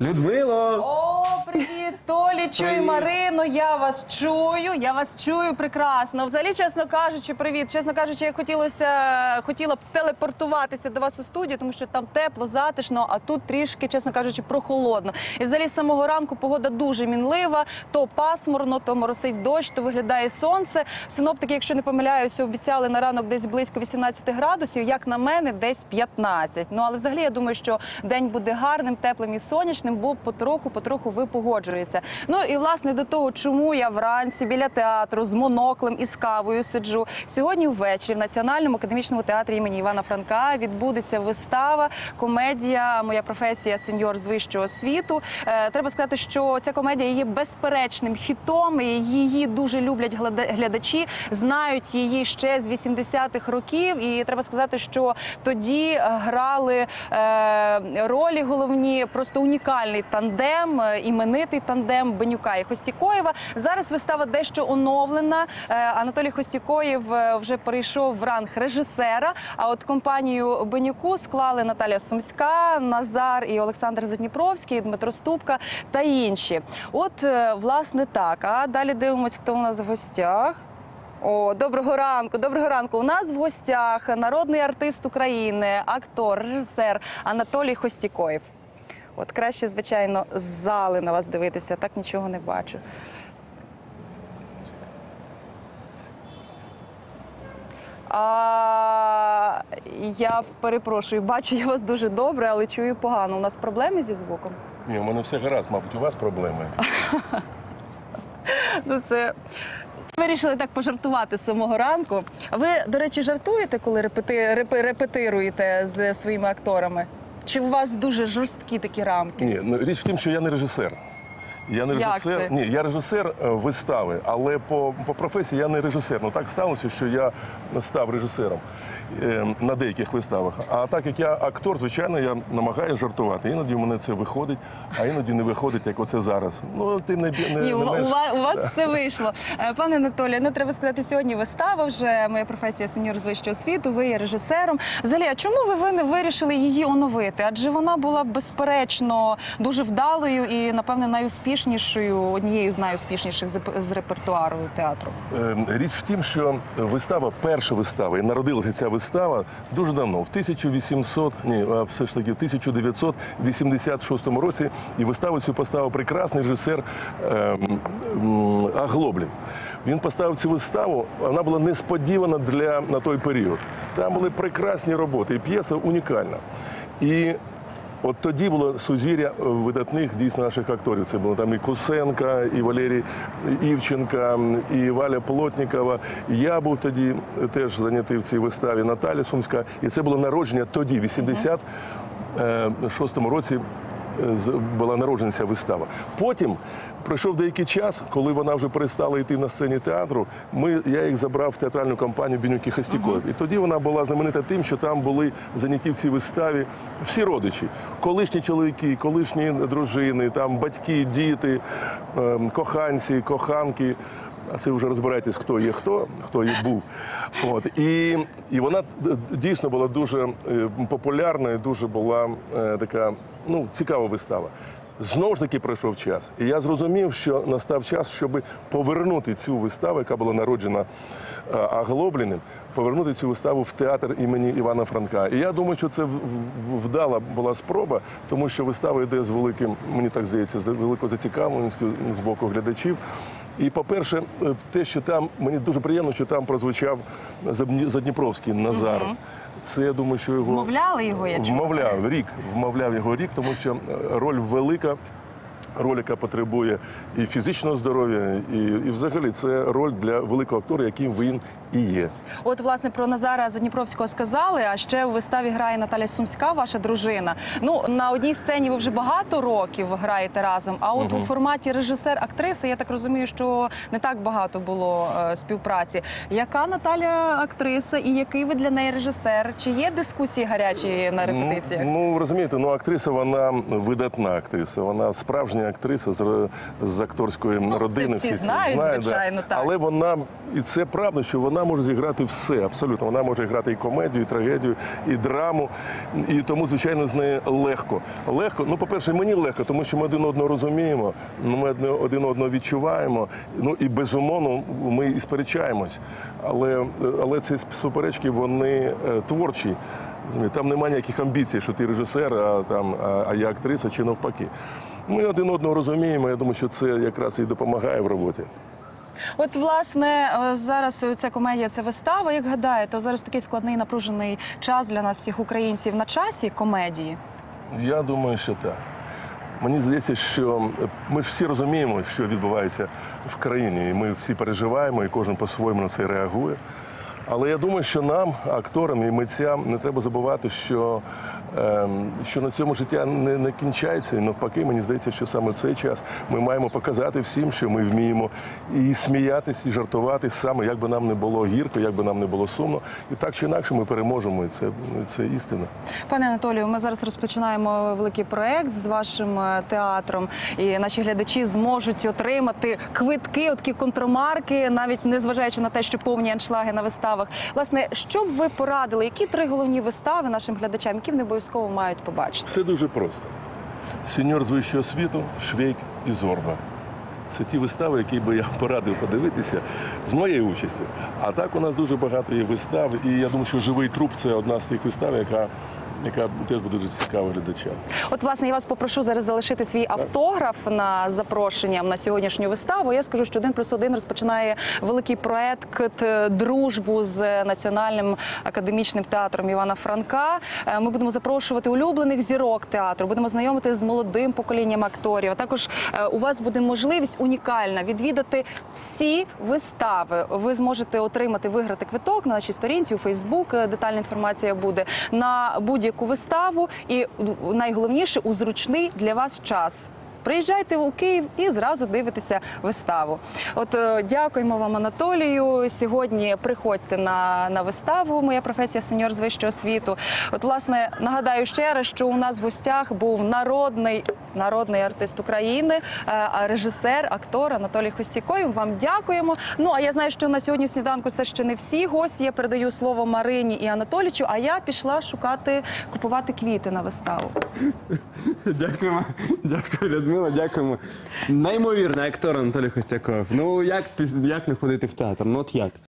Людмило! Привіт, Толічу і. Марино. Я вас чую. Я вас чую прекрасно. Взагалі, чесно кажучи, привіт. Чесно кажучи, я хотілося хотіла б телепортуватися до вас у студію, тому що там тепло, затишно, а тут трішки, чесно кажучи, прохолодно. І взагалі з самого ранку погода дуже мінлива. То пасмурно, то моросить дощ, то виглядає сонце. Синоптики, якщо не помиляюся, обіцяли на ранок десь близько 18 градусів. Як на мене, десь 15. Ну але взагалі я думаю, що день буде гарним, теплим і сонячним, бо потроху, потроху ви погоджується. Ну і власне до того, чому я вранці біля театру з моноклем і з кавою сиджу. Сьогодні ввечері в Національному академічному театрі імені Івана Франка відбудеться вистава, комедія Моя професія сеньор з вищого світу. Е, треба сказати, що ця комедія є безперечним хітом. і Її дуже люблять глядачі, знають її ще з 80-х років. І треба сказати, що тоді е, грали е, ролі головні, просто унікальний тандем, е, іменитий тандем Бенюка і Хостікоєва. Зараз вистава дещо оновлена. Е, Анатолій Хостікоєв е, вже перейшов в ранг режисера. А от компанію Бенюку склали Наталя Сумська, Назар і Олександр Задніпровський, Дмитро Ступка та інші. От е, власне так. А далі дивимось, хто у нас в гостях. О, доброго ранку, доброго ранку. У нас в гостях народний артист України, актор, режисер Анатолій Хостікоєв. От краще, звичайно, з зали на вас дивитися, так нічого не бачу. А, я перепрошую, бачу я вас дуже добре, але чую погано. У нас проблеми зі звуком. Ні, у мене все гаразд, мабуть, у вас проблеми. Ну, це вирішили так пожартувати з самого ранку. А ви, до речі, жартуєте, коли репети... репе- репетируєте з своїми акторами? Чи у вас дуже жорсткі такі рамки? Ні, ну, річ в тім, що я не режисер. Я не Як режисер. це? Ні, я режисер е, вистави, але по, по професії я не режисер. Ну так сталося, що я став режисером е, на деяких виставах. А так як я актор, звичайно, я намагаюся жартувати. Іноді в мене це виходить, а іноді не виходить, як оце зараз. Ну тим не, не, Ні, не у, менш. у вас, у вас все вийшло. Е, Пане Анатолію, ну треба сказати, сьогодні вистава вже моя професія сеньор з вищого світу. Ви є режисером. Взагалі, а чому ви ви- вирішили її оновити? Адже вона була безперечно дуже вдалою і, напевне, найуспішнішою, однією з найуспішніших з, репертуару театру. Е, Річ в тім, що вистава, перша вистава, і народилася ця вистава дуже давно, в 1800, ні, все ж таки в 1986 році. І виставу цю поставив прекрасний режисер ем, Аглоблін. Він поставив цю виставу, вона була несподівана для на той період. Там були прекрасні роботи, і п'єса унікальна. І От тоді було сузір'я е, видатних дійсно наших акторів. Це було там і Кусенка, і Валерій Івченка, і Валя Плотнікова. Я був тоді е, теж зайнятий в цій виставі Наталі Сумська. І це було народження тоді, в 86-му році. Е, Була народжена ця вистава. Потім пройшов деякий час, коли вона вже перестала йти на сцені театру. Ми, я їх забрав в театральну компанію Бінюки Хастіков. І тоді вона була знаменита тим, що там були зайняті в цій виставі всі родичі, колишні чоловіки, колишні дружини, там батьки, діти, ем, коханці, коханки. А це вже розбирайтесь, хто є хто, хто є був. От і, і вона дійсно була дуже е, популярна і дуже була е, така ну, цікава вистава. Знову ж таки пройшов час. І я зрозумів, що настав час, щоб повернути цю виставу, яка була народжена е, Аглобліним, повернути цю виставу в театр імені Івана Франка. І я думаю, що це вдала була спроба, тому що вистава йде з великим, мені так здається, з великою зацікавленістю з боку глядачів. І, по-перше, е, те, що там мені дуже приємно, що там прозвучав Задніпровський Назар. Це я думаю, що його Вмовляли його, я чула. вмовляв рік, вмовляв його рік, тому що е, роль велика. Роль, яка потребує і фізичного здоров'я, і, і взагалі це роль для великого актора, яким він і є. От власне про Назара Задніпровського сказали. А ще в виставі грає Наталя Сумська, ваша дружина. Ну на одній сцені ви вже багато років граєте разом. А от у форматі режисер-актриса, я так розумію, що не так багато було е, співпраці. Яка Наталя актриса і який ви для неї режисер? Чи є дискусії гарячі на репетиціях? Ну, ну розумієте, ну актриса вона видатна актриса, вона справжня. Справжня актриса з, з акторської Ну, це родини. всі знають, да. звичайно, так. Але вона, і це правда, що вона може зіграти все, абсолютно. Вона може грати і комедію, і трагедію, і драму. І тому, звичайно, з нею легко. Легко, ну, по-перше, мені легко, тому що ми один одного розуміємо, ну, ми один одного відчуваємо. Ну і безумовно ми і сперечаємось. Але, але ці суперечки вони е, творчі. Там немає ніяких амбіцій, що ти режисер, а там а, а я актриса чи навпаки. Ми один одного розуміємо. Я думаю, що це якраз і допомагає в роботі. От, власне, е, зараз ця комедія це вистава. Як гадаєте, зараз такий складний напружений час для нас, всіх українців, на часі комедії? Я думаю, що так. Мені здається, що ми всі розуміємо, що відбувається в країні, і ми всі переживаємо, і кожен по-своєму на це реагує. Але я думаю, що нам, акторам і митцям, не треба забувати, що, ем, що на цьому життя не, не кінчається. І навпаки, мені здається, що саме цей час ми маємо показати всім, що ми вміємо і сміятись, і жартувати саме, як би нам не було гірко, як би нам не було сумно. І так чи інакше ми переможемо. І це, це істина. Пане Анатолію, ми зараз розпочинаємо великий проект з вашим е, театром, і наші глядачі зможуть отримати квитки, такі контрамарки, навіть не зважаючи на те, що повні аншлаги на виставах. Власне, що б ви порадили? Які три головні вистави нашим глядачам, які вони обов'язково мають побачити? Все дуже просто. Сеньор з вищого світу, Швейк і Зорба. Це ті вистави, які би я порадив подивитися з моєю участю. А так у нас дуже багато є вистав, і я думаю, що живий труп це одна з тих вистав, яка, яка теж буде дуже цікава глядачам. От, власне, я вас попрошу зараз залишити свій автограф на запрошенням на сьогоднішню виставу. Я скажу, що один плюс один розпочинає великий проект е, дружбу з національним академічним театром Івана Франка. Е, Ми будемо запрошувати улюблених зірок театру, будемо знайомити з молодим поколінням акторів. А також е, у вас буде можливість унікальна відвідати всі вистави. Ви зможете отримати виграти квиток на нашій сторінці у Фейсбук. Детальна інформація буде на будь-яку виставу, і найголовніше у зручний для вас час. Приїжджайте у Київ і зразу дивитеся виставу. От е, дякуємо вам, Анатолію. Сьогодні приходьте на, на виставу. Моя професія сеньор з вищого світу. От, власне, нагадаю ще раз, що у нас в гостях був народний народний артист України, е, режисер, актор Анатолій Хостікоєв. Вам дякуємо. Ну а я знаю, що на сьогодні в сніданку це ще не всі гості. Я передаю слово Марині і Анатолічу. А я пішла шукати купувати квіти на виставу. Дякуємо, дякую, Людмила, дякуємо. Неймовірний актор Анатолій Хостяков. Ну як піс- як не ходити в театр? Ну от як?